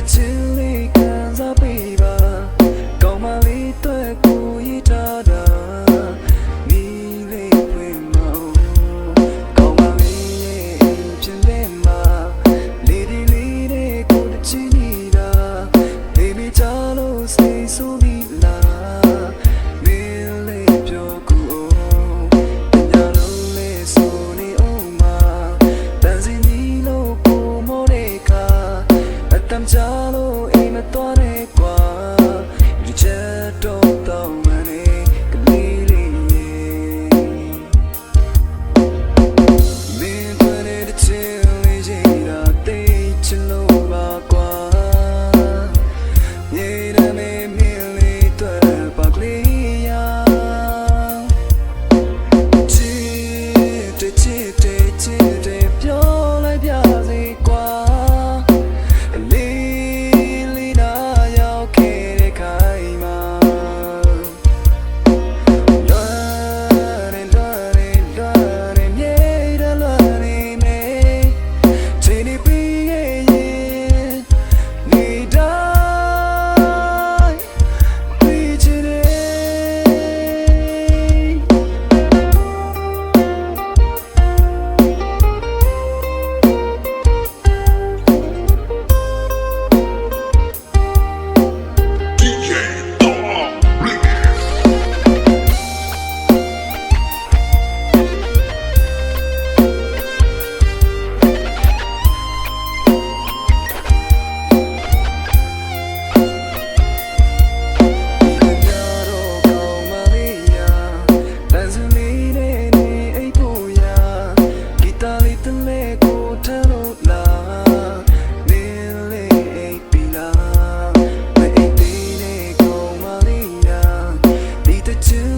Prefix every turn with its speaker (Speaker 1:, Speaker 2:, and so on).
Speaker 1: တစ်ချင်လေးကန်စားပေးပါကောင်းမလေးတွေ့ကိုရထားတာမိလေးဖွင့်မကောင်းမလေးရဲ့ပြင်ပမှာလေးဒီလေးတွေကိုတစ်ချင်နေတာ baby ချလို့စိတ်ဆူ to